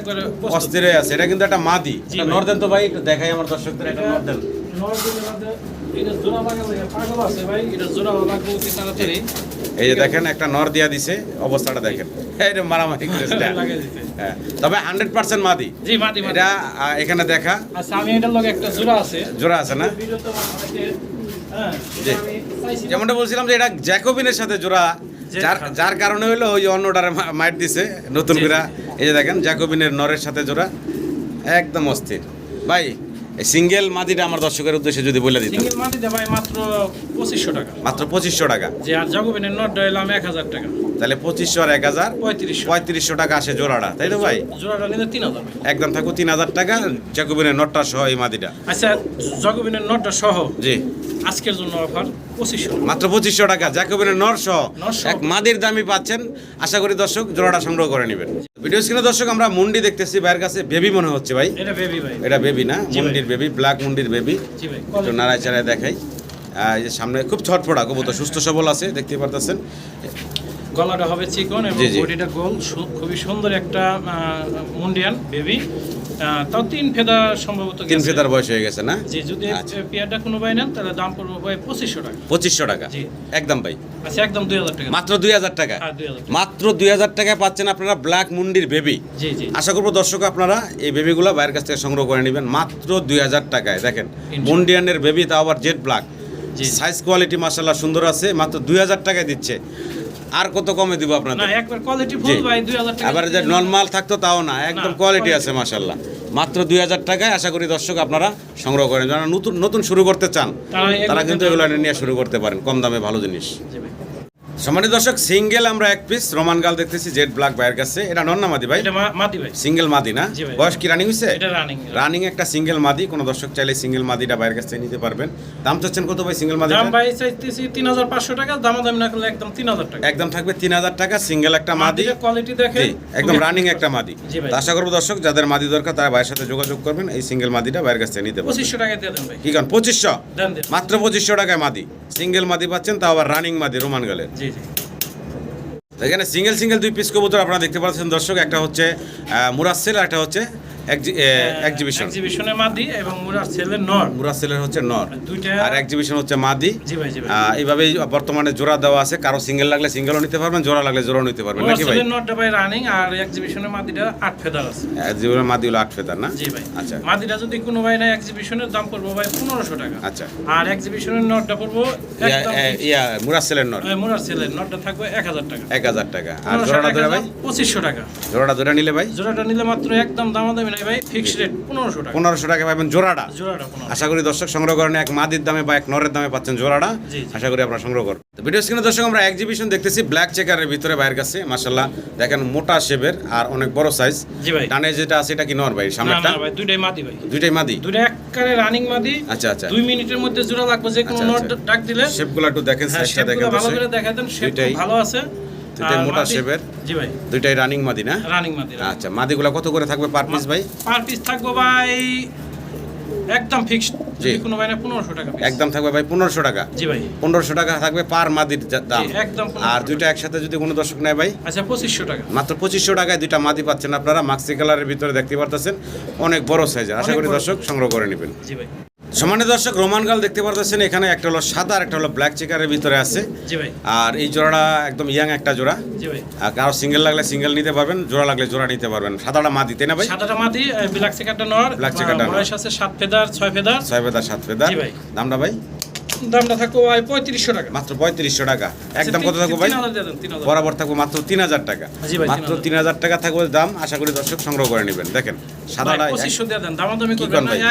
অস্থির হয়ে আছে এটা কিন্তু একটা মাদি। নর্দেন তো ভাই একটু দেখাই আমার দর্শকদের নর্দেন এই যে দেখেন একটা নর দিয়া দিছে অবস্থাটা দেখেন। এটা মারামারি। হ্যাঁ, তবে হান্ড্রেড পার্সেন্ট মাদি। জি মাদি মাদি। এটা এখানে দেখা। আচ্ছা আমি এটার লগে একটা জোড়া আছে। জোড়া আছে না? হ্যাঁ। যেমনটা বলছিলাম যে এটা জ্যাকোবিনের সাথে জোড়া যার যার কারণে হলো ওই অন্যটারে মাইট দিছে নতুন করে। এই যে দেখেন জ্যাকোবিনের নরের সাথে জোড়া। একদম অস্থির। ভাই সিঙ্গেল মাদিটা আমার দর্শকের উদ্দেশ্যে যদি বলে দিতাম সিঙ্গেল মাটিতে ভাই মাত্র পঁচিশশো টাকা। মাত্র পঁচিশশো টাকা? যে আর জগবিনের নট এলাম এক হাজার টাকা। তাহলে পঁচিশশো আর এক হাজার পঁয়ত্রিশশো। পঁয়ত্রিশশো টাকা আসে জোড়াটা তাই তো ভাই? জোড়াটা নিলে তিন হাজার। ভাই। একদম থাকো তিন হাজার টাকা জ্যাকোবিনের নটটা সহ এই মাদিটা। আচ্ছা জগবিনের নটটা সহ জি। আজকের জন্য অফার পঁচিশশো। মাত্র পঁচিশশো টাকা জ্যাকোবিনের নট সহ। এক মাদির দামই পাচ্ছেন। আশা করি দর্শক জোড়াটা সংগ্রহ করে নেবেন। ভিডিও স্ক্রিনে দর্শক আমরা মুন্ডি দেখতেছি ভাইয়ের কাছে বেবি মনে হচ্ছে ভাই। এটা বেবি ভাই। এটা বেবি না। মুন্ডির বেবি ব্ল্যাক মুন্ডির বেবি জি ভাই। একটু নাড়ায় চাড়ায় দেখাই। এই যে সামনে খুব ছটফটা কবুতর সুস্থ সবল আছে দেখতে পারতেছেন। গলাটা হবে চিকন এবং। বডিটা গোল খুবই সুন্দর একটা মুন্ডিয়ান বেবি তাও তিন ফেদা সম্ভবত তিন ফেদার বয়স হয়ে গেছে না? জি যদি আচ্ছা। পেয়ারটা কোনো ভাই নেন তাহলে দাম পড়বে ভাই পঁচিশশো টাকা। পঁচিশশো টাকা? একদম ভাই। আচ্ছা একদম দুই হাজার টাকা। মাত্র দুই হাজার টাকা? হ্যাঁ মাত্র দুই হাজার টাকায় পাচ্ছেন আপনারা ব্ল্যাক মুন্ডির বেবি জি জি। আশা করব দর্শক আপনারা এই বেবিগুলো বাইরের কাছ থেকে সংগ্রহ করে নেবেন। মাত্র দুই হাজার টাকায় দেখেন। মুন্ডিয়ানের বেবি তাও আবার জেড ব্ল্যাক। সাইজ কোয়ালিটি মাসাল্লাহ সুন্দর আছে। মাত্র দুই হাজার টাকায় দিচ্ছে। আর কত কমে দিব আপনাদের? আবার যে নর্মাল থাকতো তাও না একদম কোয়ালিটি আছে মাসাল্লাহ মাত্র দুই হাজার টাকায় আশা করি দর্শক আপনারা সংগ্রহ করেন। যারা নতুন নতুন শুরু করতে চান তারা কিন্তু এগুলো নিয়ে শুরু করতে পারেন কম দামে ভালো জিনিস। সম্মানিত দর্শক সিঙ্গেল আমরা এক পিস রোমান গাল দেখতেছি জেড ব্ল্যাক ভাইয়ের কাছে। এটা নন্নামাদি ভাই? এটা মাদি ভাই। সিঙ্গেল মাদি না? বয়স কি রানিং হয়েছে এটা রানিং রানিং একটা সিঙ্গেল মাদি কোনো দর্শক চাইলে সিঙ্গেল মাদিটা বাইরের কাছ নিতে পারবেন। দাম চাচ্ছেন কত ভাই সিঙ্গেল মাদি দাম ভাই চাইতেছি তিন হাজার পাঁচশো টাকা দাম দাম না করলে একদম তিন হাজার টাকা। একদম থাকবে তিন হাজার টাকা সিঙ্গেল একটা মাদি। কোয়ালিটি দেখে একদম রানিং একটা মাদি। আশা করব দর্শক যাদের মাদি দরকার তারা ভাইয়ের সাথে যোগাযোগ করবেন এই সিঙ্গেল মাদিটা বাইরের কাছ নিতে পারবেন। পঁচিশশো টাকা দিয়ে দেন ভাই। কি কারণ পঁচিশশো? দেন দেন। মাত্র পঁচিশশো টাকায় মাদি। সিঙ্গেল মাদি পাচ্ছেন তাও আবার রানিং মাদি রোমান গালের। জি। এখানে সিঙ্গেল সিঙ্গেল দুই পিস কবুতর আপনারা দেখতে পাচ্ছেন দর্শক। একটা হচ্ছে মুরাসেল আর একটা হচ্ছে এক্সিবিশন এক্সিবিশনের মাদি এবং মুরার ছেলের নর। মুরাসেলের হচ্ছে নর। দুইটা আর এক্সিবিশন হচ্ছে মাদি। জি ভাই জি ভাই। এইভাবেই বর্তমানে জোড়া দেওয়া আছে। কারও সিঙ্গেল লাগলে সিঙ্গেলও নিতে পারবেন জোড়া লাগলে জোড়াও নিতে পারবেন। নাকি ভাই? ছেলের নরটা ভাই রানিং আর এক্সিবিশনের মাদিটা আট ফেদার আছে। জীবনের মাদি হলো আট ফেতার না? জি ভাই। আচ্ছা। মাদিটা যদি কোনো ভাই না এক্সিবিশনের দাম পড়ব ভাই পনেরোশো টাকা। আচ্ছা। আর এক্সিবিশনের নটটা পড়ব একদম ইয়া মুরাসেলের নর? মুরার ছেলের নটটা থাকবে এক হাজার টাকা। এক হাজার টাকা। আর জোড়াটা ধরে ভাই? পঁচিশশো টাকা। জোড়াটা ধরে নিলে ভাই? জোড়াটা নিলে মাত্র একদম দামাদামি নাই ভাই ফিক্সড রেট পনেরোশো টাকা। পনেরোশো টাকা পাবেন জোড়াটা। জোড়াটা আশা করি দর্শক সংগ্রহ করেন এক মাদির দামে বা এক নরের দামে পাচ্ছেন জোড়াটা। জি, জি। আশা করি আপনারা সংগ্রহ করেন তো ভিডিও স্ক্রিনে দর্শক আমরা এক্সিবিশন দেখতেছি ব্ল্যাক চেকারের ভিতরে বাইরের কাছে মাশাল্লাহ দেখেন মোটা শেপের আর অনেক বড় সাইজ জি ভাই। ডানে যেটা আছে এটা কি নর ভাই না সামনেরটা? না ভাই দুইটাই মাদি ভাই। দুইটাই মাদি? দুইটা রানিং মাদি। আচ্ছা আচ্ছা। দুই মিনিটের মধ্যে জোড়া লাগবে যে কোনো আচ্ছা, আচ্ছা। ডাক দিলে। শেপগুলো একটু দেখেন হ্যাঁ সাইজটা দেখেন ভালো করে দেখা দেন শেপ ভালো আছে। দুইটাই মোটা শেপের। জি ভাই। দুইটাই রানিং মাদি না? রানিং মাদি আচ্ছা মাদিগুলো কত করে থাকবে পার পিস ভাই? পার পিস থাকব ভাই একদম ফিক্সড জি। কোনো ভাই না পনেরোশো টাকা একদম থাকবে ভাই পনেরোশো টাকা। জি ভাই। পনেরোশো টাকা থাকবে পার মাদির দাম। একদম আর দুইটা একসাথে যদি কোনো দর্শক নেয় ভাই? আচ্ছা পঁচিশশো টাকা। মাত্র পঁচিশশো টাকায় দুইটা মাদি পাচ্ছেন আপনারা। মাক্সি কালারের ভিতরে দেখতে পারতেছেন। অনেক বড় সাইজের আশা করি। দর্শক সংগ্রহ করে নেবেন। জি ভাই। সমানের দর্শক রোমান গাল দেখতে পারতেছেন এখানে একটা হলো সাদা আর একটা হলো ব্ল্যাক চেকারের ভিতরে আছে। আর এই জোড়াটা একদম ইয়াং একটা জোড়া। আর কারও সিঙ্গেল লাগলে সিঙ্গেল নিতে পারবেন জোড়া লাগলে জোড়া নিতে পারবেন। সাদাটা মাদি তাই না ভাই? সাদাটা মাদি ব্ল্যাক চেকারটা নর ব্ল্যাক চেকারটা নর। বয়স আছে সাত ফেদার ছয় ফেদার। ছয় ফেদার সাত ফেদার। জি ভাই। দামটা ভাই? দামটা থাকব ভাই পঁয়ত্রিশশো টাকা। মাত্র পঁয়ত্রিশশো টাকা। একদম আচ্ছা, কত থাকব ভাই। বরাবর থাকব মাত্র তিন হাজার টাকা। মাত্র তিন হাজার টাকা থাকবে দাম আশা করি দর্শক সংগ্রহ করে নেবেন। দেখেন সাদাটা পঁচিশশো একদম।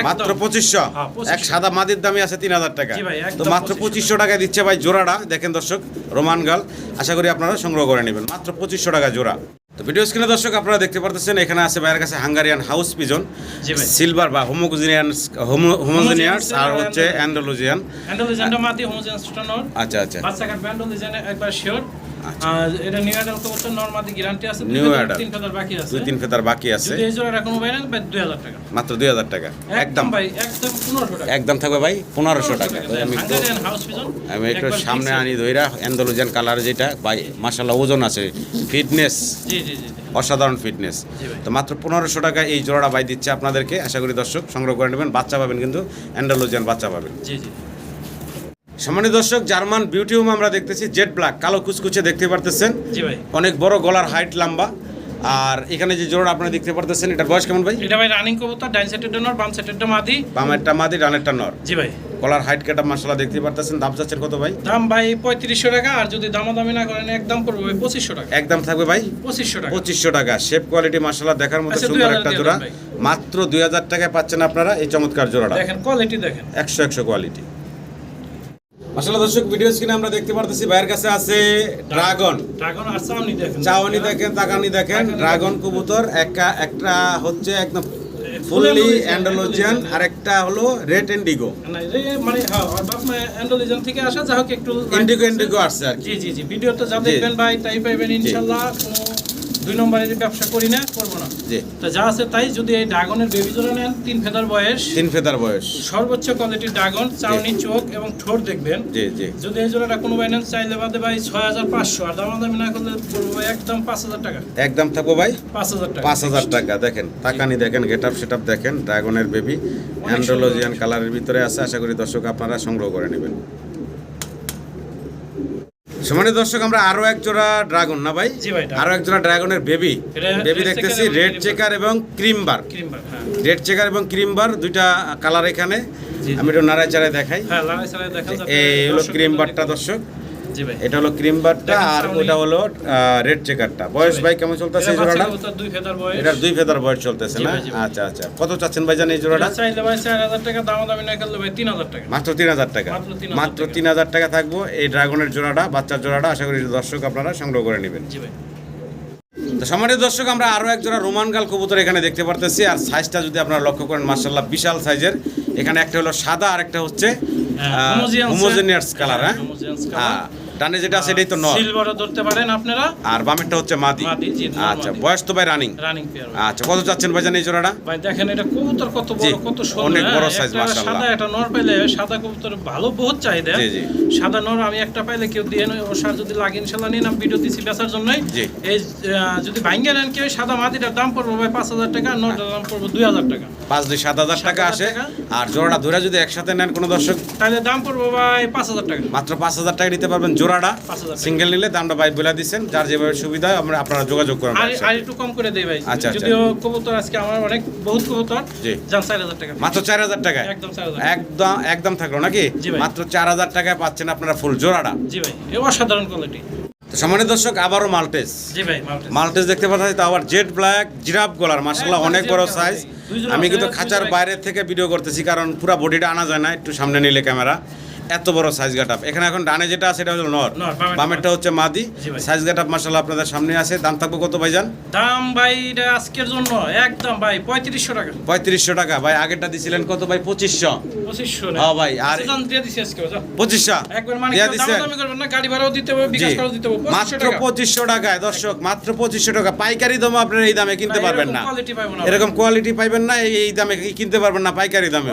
মাত্র পঁচিশশো। হ্যাঁ, 2500 এক সাদা মাদির দামই আছে তিন হাজার টাকা। তো মাত্র পঁচিশশো। টাকা দিচ্ছে ভাই জোড়াটা। দেখেন দর্শক রোমান গাল। আশা করি আপনারা সংগ্রহ করে নেবেন। মাত্র পঁচিশশো টাকা জোড়া। তো ভিডিও স্ক্রিনে দর্শক আপনারা দেখতে পারতেছেন এখানে আছে বাইরের কাছে হাঙ্গারিয়ান হাউস পিজন সিলভার বা হোমোজিনিয়ান হোমোজিনিয়াস আর হচ্ছে অ্যান্ডালুজিয়ান অ্যান্ডোলিজেনটা মাটি হোমোজেন্সটা নর। আচ্ছা আচ্ছা। বাচ্চা কাট অ্যান্ডোলিজেনে একবার শিওর। আর এটা নিউ অ্যাডাল কবুতর নর গ্যারান্টি আছে দুই New তিন ফেদার বাকি আছে। দুই তিন ফেতার বাকি আছে। যদি এই জোড়াটা কোনো ভাই নেন ভাই দুই হাজার টাকা। মাত্র একদম একদম। ভাই একদম পনেরোশো টাকা। একদম থাকবে ভাই টাকা। আমি একটু আমি সামনে আনি ধইরা অ্যান্ডালুজিয়ান কালার যেটা ভাই মাসাল্লাহ ওজন আছে। ফিটনেস জি জি জি জি। অসাধারণ ফিটনেস তো মাত্র পনেরোশো টাকা এই জোড়াটা বাই দিচ্ছে আপনাদেরকে। আশা করি দর্শক সংগ্রহ করে নেবেন। বাচ্চা পাবেন কিন্তু অ্যান্ডালোজিয়ান বাচ্চা পাবেন। জি জি। সম্মানিত দর্শক জার্মান বিউটি হোম আমরা দেখতেছি জেট ব্ল্যাক কালো কুচকুচে দেখতে পারতেছেন। অনেক বড় গলার হাইট লম্বা। আর এখানে যে জোড়া আপনারা দেখতে পারতেছেন এটার বয়স কেমন ভাই? এটা ভাই রানিং কবুতর ডাইন সাইডের নর বাম সাইডের মাদি। বাম একটা মাদি ডানেরটা নর। জি ভাই। গলার হাইট কাটা মাসাল্লাহ দেখতে পারতেছেন দাম চাচ্ছেন কত ভাই? দাম ভাই পঁয়ত্রিশশো টাকা আর যদি দামাদামি না করেন একদম ভাই পঁচিশশো টাকা। একদম থাকবে ভাই? পঁচিশশো টাকা। পঁচিশশো টাকা। শেপ কোয়ালিটি মাসাল্লাহ দেখার মতো আচ্ছা, সুন্দর একটা জোড়া। মাত্র দুই হাজার টাকায় পাচ্ছেন আপনারা এই চমৎকার জোড়াটা। দেখেন কোয়ালিটি দেখেন। একশো একশো কোয়ালিটি আসলে দর্শক ভিডিও স্ক্রিনে আমরা দেখতে পারতেছি ভাইয়ের কাছে আছে ড্রাগন। ড্রাগন আর চাউনি দেখেন। চাওয়ানি দেখেন তাকানি দেখেন। ড্রাগন কবুতর একটা একটা হচ্ছে একদম ফুল ফুললি অ্যান্ডালোজিয়ান আর একটা হলো রেড এই মানে হ্যাঁ অ্যান্ডোলিজন থেকে আসা যা হোক একটু ইন্ডিগো ইন্ডিগো আসছে আর কি। জি জি জি ভিডিওতে যা। দেখবেন ভাই তাই পাইবেন ইনশাল্লাহ কোনো দুই নম্বরে যে ব্যবসা করি না করব না। জি। তো যা আছে তাই যদি এই ড্রাগনের বেবি জোড়া নেন তিন ফেদার বয়স। তিন ফেদার বয়স। সর্বোচ্চ কোয়ালিটির ড্রাগন চাউনি চোখ এবং ঠোঁট দেখবেন। জি জি। যদি এই জোড়াটা কোনো বাইন্যান্স চাইলে বাদে ভাই ছয় হাজার পাঁচশো। আর দামাদামি না করলে পড়ব ভাই একদম পাঁচ হাজার টাকা। একদম থাকব ভাই? পাঁচ হাজার টাকা। পাঁচ হাজার টাকা দেখেন তাকানি দেখেন গেট আপ সেট আপ দেখেন ড্রাগনের বেবি অ্যান্ড্রোলজিয়ান কালারের ভিতরে আছে আশা করি দর্শক আপনারা সংগ্রহ করে নেবেন। সমানে দর্শক আমরা আরও এক জোড়া ড্রাগন না ভাই। আরও এক জোড়া ড্রাগনের বেবি বেবি দেখতেছি রেড চেকার এবং ক্রিম বার হ্যাঁ। রেড চেকার এবং ক্রিম বার দুইটা কালার এখানে। আমি একটু নাড়ায় চাড়ায় দেখাই। হ্যাঁ এই হলো ক্রিম বারটা দর্শক। এটা হলো ক্রিম বারটা আর। ওটা হলো রেড চেকারটা বয়স ভাই কেমন চলতেছে এই জোড়াটা? কবুতর, দুই ফেদার বয়স। এটার দুই ফেদার বয়স চলতেছে না। আচ্ছা আচ্ছা। কত চাচ্ছেন ভাই জান এই জোড়াটা? চাইলে ভাই চার হাজার টাকা দামাদামি না করলে ভাই তিন হাজার টাকা। মাত্র তিন হাজার টাকা। মাত্র 3000 টাকা। তিন হাজার টাকা থাকব এই ড্রাগনের জোড়াটা বাচ্চার জোড়াটা। আশা করি দর্শক আপনারা সংগ্রহ করে নেবেন। জি ভাই। তো সম্মানিত দর্শক আমরা আরও এক জোড়া রোমান গাল কবুতর এখানে দেখতে পারতেছি। আর সাইজটা যদি আপনারা লক্ষ্য করেন মার্শাল্লাহ বিশাল সাইজের। এখানে একটা হলো সাদা আর একটা হচ্ছে হ্যাঁ, হোমোজেনিয়াস কালার হ্যাঁ colour। হ্যাঁ? ডানে যেটা আছে এটাই তো নর সিলভারও ধরতে পারেন আপনারা। আর বামেরটা হচ্ছে মাদি। আচ্ছা বয়স তো ভাই রানিং রানিং পেয়ার আচ্ছা কত চাচ্ছেন ভাইজান এই জোড়াটা? ভাই দেখেন এটা কবুতর কত বড় কত সুন্দর অনেক বড় হ্যাঁ? size, একটা মাশাআল্লাহ। সাদা একটা নর পাইলে সাদা কবুতর ভালো বহুত চাহিদা। জি, জি। সাদা নর আমি একটা পাইলে কেউ দিয়ে নয় যদি লাগে ইনশাল্লাহ নিন আমি ভিডিও দিছি বেচার জন্যই। এই যদি ভাঙ্গে নেন কেউ সাদা মাটিটার দাম পড়বে ভাই পাঁচ হাজার টাকা নরটার দাম পড়বে দুই হাজার টাকা। পাঁচ দুই সাত হাজার টাকা আসে। আর জোড়াটা ধরে যদি একসাথে নেন কোনো দর্শক? তাহলে দাম পড়বে ভাই পাঁচ হাজার টাকা। মাত্র পাঁচ হাজার টাকা নিতে পারবেন। জোড়াটা সিঙ্গেল নিলে দামটা ভাই বলে দিচ্ছেন যার যেভাবে সুবিধা আমরা আপনারা যোগাযোগ করবেন আর একটু কম করে দেই ভাই। আচ্ছা, আচ্ছা। যদিও কবুতর আজকে আমার অনেক বহুত কবুতর জি। যান টাকা। মাত্র একদম একদম একদম থাকল নাকি? মাত্র চার হাজার টাকায় পাচ্ছেন আপনারা ফুল জোড়াটা। জি ভাই এ অসাধারণ কোয়ালিটি সম্মানিত দর্শক আবারও মাল্টেস মাল্টেস দেখতে পাচ্ছি তো আবার জেড ব্ল্যাক জিরাফ গলার একদম অনেক বড় সাইজ আমি কিন্তু খাঁচার বাইরে থেকে ভিডিও করতেছি কারণ পুরো বডিটা আনা যায় না একটু সামনে নিলে ক্যামেরা এত বড় সাইজ গাটাপ এখানে এখন ডানে যেটা আছে এটা হলো নর। বামেরটা। হচ্ছে মাদি। ভাই। সাইজ গাটাপ মার্শাল্লাহ আপনাদের সামনে আছে। দাম থাকবে কত ভাইজান? দাম ভাই এটা আজকের জন্য একদম ভাই পঁয়ত্রিশশো টাকা। পঁয়ত্রিশশো টাকা। ভাই আগেরটা দিছিলেন কত ভাই? পঁচিশশো। পঁচিশশো হ্যাঁ ভাই, আর- দাম দিয়ে দিছি আজকে যাও। পঁচিশশো। একবার মানে গাড়ি ভাড়াও দিতে হবে বিকাশ করাও দিতে হবে মাত্র পঁচিশশো টাকায় দর্শক মাত্র পঁচিশশো টাকা। পাইকারি দামে আপনারা এই দামে কিনতে পারবেন না। এরকম কোয়ালিটি পাইবেন না এই- দামে কিনতে পারবেন না পাইকারি দামে।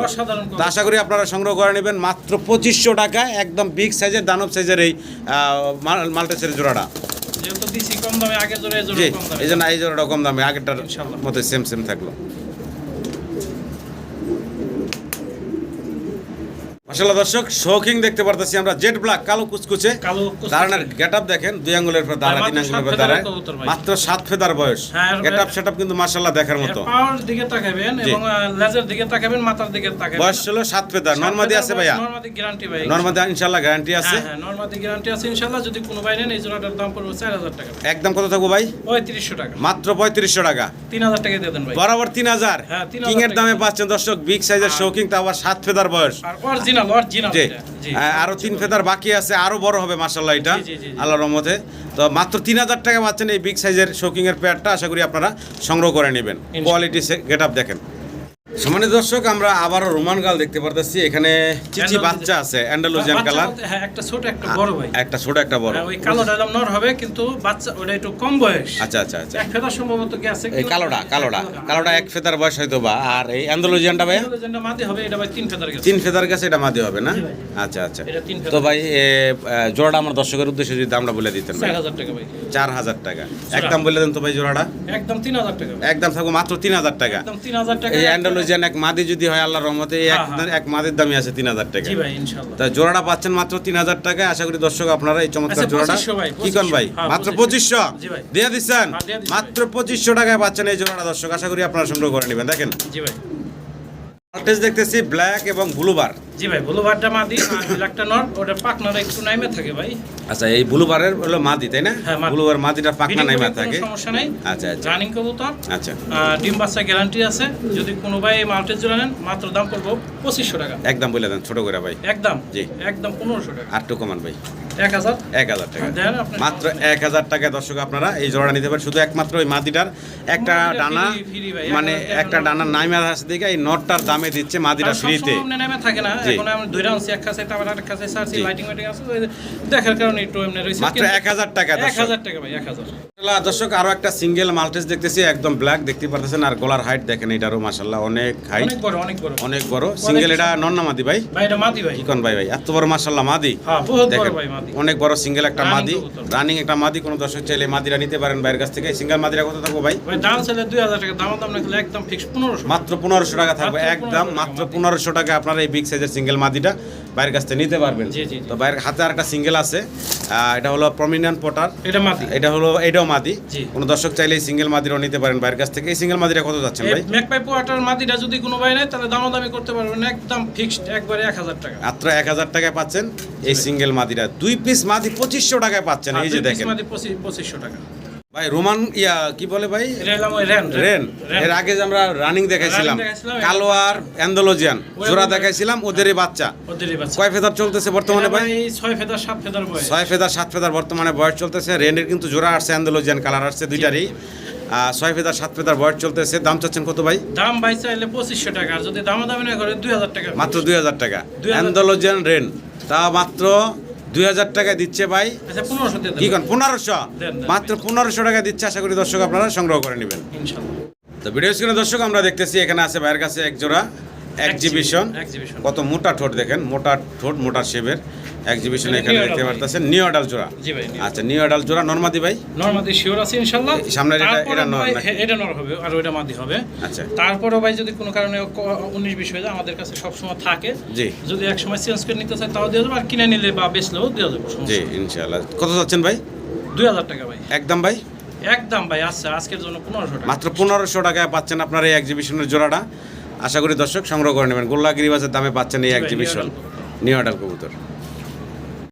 আশা করি আপনারা সংগ্রহ করে নেবেন মাত্র পঁচিশশো টাকা একদম বিগ সাইজের দানব সাইজের এই মালটা ছেড়ে জোড়াটা। জি এই জন্য এই জোড়াটা কম দামে আগেরটার। মতো সেম সেম থাকল। মাসাল্লাহ দর্শক শৌখিং দেখতে পারতেছি আমরা জেট ব্ল্যাক কালো কুচকুচে। দাঁড়ানোর গেট আপ দেখেন দুই আঙ্গুলের পর দাঁড়া তিন আঙ্গুলের পর দাঁড়ায়। মাত্র সাত ফেদার বয়স। গেট আপ সেট আপ কিন্তু মাসাল্লাহ দেখার মতো। পাওয়ার দিকে তাকাবেন এবং লেজের দিকে তাকাবেন মাথার দিকে তাকাবেন। বয়স ছিল সাত ফেদার। নর্মাদি আছে ভাইয়া? নরমাদি গ্যারান্টি ভাই নর্মাদি ইনশাল্লাহ গ্যারান্টি আছে। হ্যাঁ হ্যাঁ নরমাদি গ্যারান্টি আছে ইনশাআল্লাহ যদি কোনো ভাই নেন এই জোড়াটার দাম পড়বে চার হাজার টাকা। একদম কত থাকব ভাই? পঁয়ত্রিশশো টাকা। মাত্র পঁয়ত্রিশশো টাকা। তিন হাজার টাকা দিয়ে দেন ভাই। বরাবর তিন হাজার। হ্যাঁ, 3000 কিং এর। দামে পাচ্ছেন দর্শক বিগ সাইজের আর- শৌকিং তা আবার সাত ফেদার বয়স। আর অরিজিনাল অরিজিনাল জি। জি হ্যাঁ, আরও তিন ফেদার বাকি আছে আরও বড় হবে মার্শাল্লাহ এটা। আল্লাহর রহমতে। তো মাত্র তিন হাজার টাকা পাচ্ছেন এই বিগ সাইজের শোকিংয়ের এর পেয়ারটা আশা করি আপনারা সংগ্রহ করে নেবেন। কোয়ালিটি গেট আপ দেখেন। সম্মানিত দর্শক আমরা আবারও রোমান গাল দেখতে পারতেছি। এখানে চিচি বাচ্চা আছে অ্যান্ডালুজিয়ান কালার। হ্যাঁ একটা ছোট একটা বড় ভাই। একটা ছোট একটা বড়। হ্যাঁ, ওই কালোটা দাম নর হবে কিন্তু বাচ্চা ওটা একটু কম বয়স। আচ্ছা আচ্ছা আচ্ছা। এক ফেদার সম্ভবত গেছে এই কালোটা কালোটা কালোটা এক ফেদার বয়স হয়তো বা। আর এই অ্যান্ডালুজিয়ানটা যেটা মাদি হবে এটা ভাই তিন ফেদার গেছে। তিন ফেদার কাছে এটা মাদি হবে না? আচ্ছা আচ্ছা। তো ভাই জোড়াটা আমার দর্শকের উদ্দেশ্যে যদি দামটা বলে দিতেন ভাই। চার হাজার টাকা ভাই। চার হাজার টাকা। একদম বলে দেন তো ভাই জোড়াটা। একদম তিন হাজার টাকা একদম থাকব মাত্র তিন হাজার টাকা। একদম তিন হাজার টাকা। এই অ্যান্ডালুজিয়ান এক মাদি যদি হয় আল্লাহর রহমতে এই এক হ্যাঁ, হ্যাঁ। এক মাদির দামই আছে তিন হাজার টাকা। জি ভাই ইনশাল্লাহ তা জোড়াটা পাচ্ছেন মাত্র তিন হাজার টাকায়। আশা করি দর্শক আপনারা এই চমৎকার আচ্ছা, জোড়াটা কি করেন ভাই? 2500 হ্যাঁ, মাত্র 2500 পঁচিশশো? জি ভাই। দিয়ে দিচ্ছেন? মাত্র পঁচিশশো টাকায় পাচ্ছেন এই জোড়াটা দর্শক। আশা করি আপনারা সংগ্রহ করে নেবেন। দেখেন। জি ভাই। ভোল্টেজ দেখতেছি ব্ল্যাক এবং ব্লুবার জি ভাই ব্লুবারটা মাদি আর ব্ল্যাকটা নর ওটা পাকনাটা একটু নাইমে থাকে ভাই। আচ্ছা এই ব্লুবারের হলো মাদি তাই না? হ্যাঁ, ব্লুবার মাদিটা পাকনা নাইমা থাকে। সমস্যা নাই। আচ্ছা আচ্ছা। রানিং কবুতর। আচ্ছা। ডিম বাচ্চা গ্যারান্টি আছে। যদি কোনো ভাই মাল্টের জোড়া নেন মাত্র দাম পড়ব পঁচিশশো টাকা। একদম বলে দেন ছোট করে ভাই। একদম। জি। একদম পনেরোশো টাকা। আটটু কমান ভাই। এক হাজার। এক হাজার টাকা। মাত্র এক হাজার টাকায় দর্শক আপনারা এই জোড়া নিতে পারেন। শুধু একমাত্র ওই মাদিটার একটা ডানা মানে একটা ডানা নাইমার হাসে দিকে এই নটটার দামে দিচ্ছে মাদিটা আর ফ্রিতে। থাকে না। এখন আমি ধরে আনছি এক কাছে তারপর আরেক কাছে সারছি লাইটিং মাইটিং আছে দেখার কারণে একটু এমনি রয়েছে। মাত্র এক হাজার টাকা এক দর্শক টাকা ভাই আরও একটা সিঙ্গেল মাল্টেস দেখতেছি একদম ব্ল্যাক দেখতে পারতেছেন আর গলার হাইট দেখেন এটারও অনেক হাইট অনেক বড় অনেক বড়। অনেক বড়। সিঙ্গেল এটা মাদি ভাই? ভাই এটা মাদি ভাই। কোন ভাই ভাই এত বড় মাদি। হ্যাঁ বহুত বড় দেখেন ভাই মাদি। অনেক বড় সিঙ্গেল একটা মাদি। রানিং একটা মাদি কোনো দর্শক চাইলে মাদিরা নিতে পারেন বাইরের কাছ থেকে। সিঙ্গেল মাদিরা কত থাকব ভাই? ভাই দাম দুই হাজার টাকা দাম দাম একদম ফিক্স মাত্র পনেরোশো টাকা থাকবে একদম মাত্র পনেরোশো টাকা আপনারা এই বিগ সাইজের সিঙ্গেল মাদিটা বাইরের কাছ থেকে নিতে পারবেন। তো বাইরের হাতে আর একটা সিঙ্গেল আছে এটা হলো প্রমিনেন্ট পটার এটা মাদি। এটা হলো এটাও মাদি। কোনো দর্শক চাইলে এই সিঙ্গেল মাদিরাও নিতে পারেন বাইরের কাছ থেকে। এই সিঙ্গেল মাদিরা কত যাচ্ছেন ভাই? ম্যাকপাই পোয়াটার মাদিটা যদি কোনো ভাই নেয় তাহলে দাম দামি করতে পারবেন একদম ফিক্সড একবারে এক হাজার টাকা। মাত্র এক হাজার টাকায় পাচ্ছেন এই সিঙ্গেল মাদিরা দুই পিস মাদি পঁচিশশো টাকায় পাচ্ছেন। এই যে দেখেন। মাদি পঁচিশশো টাকা। ভাই রোমান ইয়া কি বলে ভাই? রেন এর আগে যে আমরা রানিং দেখাইছিলাম কালো আর অ্যান্ডোলজিয়ান জোড়া দেখাইছিলাম ওদেরই বাচ্চা। কয় ফেদার চলতেছে বর্তমানে ভাই? ছয় ফেদার সাত ফেদার বয়স। ছয় ফেদার সাত ফেদার বর্তমানে বয়স চলতেছে। রেনের কিন্তু জোড়া আসছে অ্যান্ডোলজিয়ান কালার আসছে দুইটারই। ছয় ফেদার সাত ফেদার বয়স চলতেছে। দাম চাচ্ছেন কত ভাই? দাম ভাই চাইলে পঁচিশশো টাকা আর যদি দামাদামি না করে দুই হাজার টাকা। মাত্র দুই হাজার টাকা। 2000 অ্যান্ডোলজিয়ান রেন। তা মাত্র দুই হাজার টাকা দিচ্ছে ভাই। আচ্ছা কি কন? পনেরোশো। মাত্র পনেরোশো টাকা দিচ্ছে আশা করি দর্শক আপনারা সংগ্রহ করে নেবেন। তো ভিডিও স্ক্রিনে দর্শক আমরা দেখতেছি এখানে আছে ভাইয়ের কাছে এক জোড়া এক্সিবিশন এক্সিবিশন কত মোটা ঠোঁট দেখেন মোটা ঠোঁট মোটা শেপের। এক্সিবিশন এখানে দেখতে পারতেছেন নিউ আডাল জোড়া। জি ভাই আচ্ছা নিউ আডাল জোড়া নর্মাদি ভাই? নর্মাদি শিওর আছে ইনশাল্লাহ সামনে এটা- এটা নর? হ্যাঁ, এটা নর হবে আর ওইটা মাদি হবে। আচ্ছা। তারপরে ভাই যদি কোনো কারণে ক- উনিশ বিশ হয়ে যায় আমাদের কাছে সবসময় থাকে। জি। যদি এক সময় চেঞ্জ করে নিতে চাই তাও দিয়ে দেবো আর কিনে নিলে বা বেচলেও দিয়ে দেবো জি ইনশাআল্লাহ। কত যাচ্ছেন ভাই? দুই হাজার টাকা ভাই। একদম ভাই? একদম ভাই আচ্ছা আজকের জন্য পনেরোশো টাকা। মাত্র পনেরোশো টাকায় পাচ্ছেন আপনার এই এক্সিবিশনের জোড়াটা। আশা করি দর্শক সংগ্রহ করে নেবেন। গোল্লা গিরিবাজের দামে পাচ্ছেন এই এক্সিবিশন নিউ আডাল কবুতর।